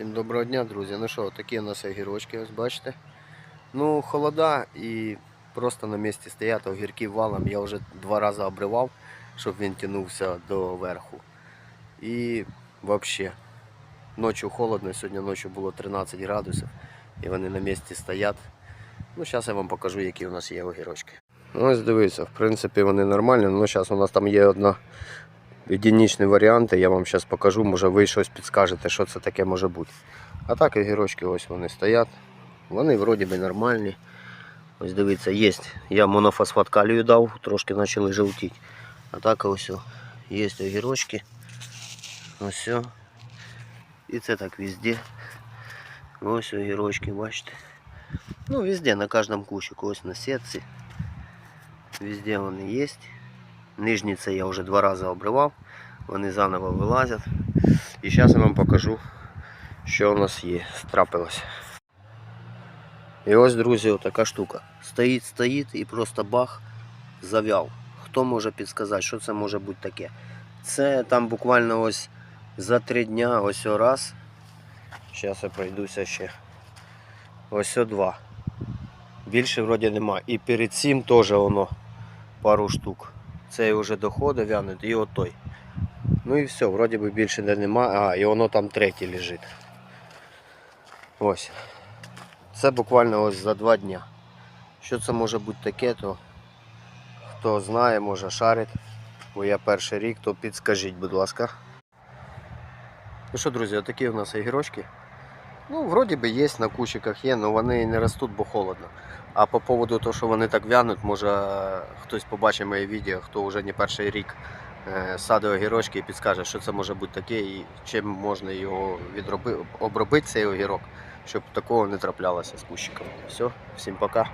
Всім доброго дня, друзі. Ну що, такі у нас огірочки, ось бачите. Ну, холода і просто на місці стоять огірки валом. Я вже два рази обривав, щоб він тягнувся до верху. І взагалі, ночі холодно, сьогодні ночі було 13 градусів і вони на місці стоять. Ну, зараз я вам покажу, які у нас є огірочки. Ну, ось дивіться, в принципі, вони нормальні. Ну, зараз у нас там є одна единичні варіанти, я вам зараз покажу, може ви щось підскажете, що це таке може бути. А так огірочки ось вони стоять. Вони вроді би нормальні. Ось дивіться, є. Я монофосфат калію дав, трошки почали жовтіти. А так ось о, є огірочки. Ось. о. І це так везде. Ось огірочки, бачите. Ну, везде, на кожному кущику, ось на сітці. Везде вони є. Нижні це я вже два рази обривав, вони заново вилазять. І зараз я вам покажу, що у нас є, трапилось. І ось, друзі, така штука. Стоїть, стоїть і просто бах, зав'яв. Хто може підказати, що це може бути таке? Це там буквально ось за три дня, ось о раз. Зараз я пройдуся ще. Ось о два. Більше вроді нема. І перед цим теж воно пару штук. Цей вже доходить, вянуть і от той. Ну і все, вроді би більше де нема. А, і воно там третє лежить. Ось. Це буквально ось за два дня. Що це може бути таке, то хто знає, може шарить. Бо я перший рік, то підскажіть, будь ласка. Ну що, друзі, отакі у нас огірочки. Ну, вроді би є, на кущиках є, але вони не ростуть, бо холодно. А по поводу того, що вони так вянуть, може хтось побачить моє відео, хто вже не перший рік садив садить огірочки і підскаже, що це може бути таке і чим можна його відроби, обробити цей огірок, щоб такого не траплялося з кущиком. Все, всім пока.